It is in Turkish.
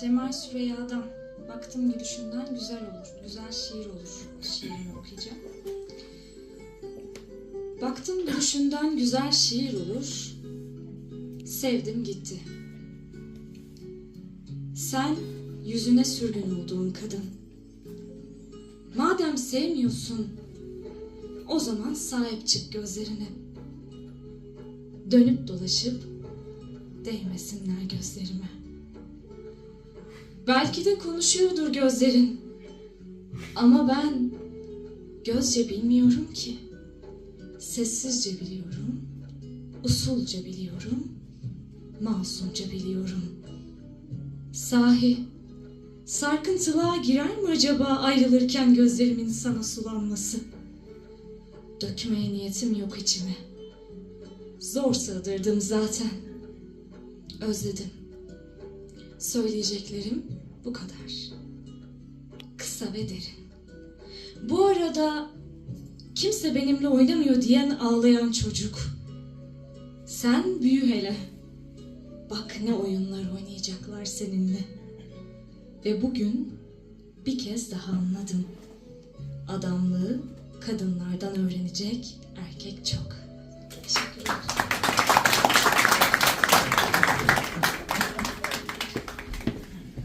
Cemal Süreyya'dan baktım gülüşünden güzel olur, güzel şiir olur şiirini okuyacağım. Baktım gülüşünden güzel şiir olur, sevdim gitti. Sen yüzüne sürgün olduğun kadın. Madem sevmiyorsun, o zaman sahip çık gözlerine. Dönüp dolaşıp değmesinler gözlerime. Belki de konuşuyordur gözlerin. Ama ben gözce bilmiyorum ki. Sessizce biliyorum, usulca biliyorum, masumca biliyorum. Sahi, sarkıntılığa girer mi acaba ayrılırken gözlerimin sana sulanması? Dökmeye niyetim yok içime. Zor sığdırdım zaten. Özledim. Söyleyeceklerim bu kadar. Kısa ve derin. Bu arada kimse benimle oynamıyor diyen ağlayan çocuk. Sen büyü hele. Bak ne oyunlar oynayacaklar seninle. Ve bugün bir kez daha anladım. Adamlığı kadınlardan öğrenecek erkek çok. Teşekkürler.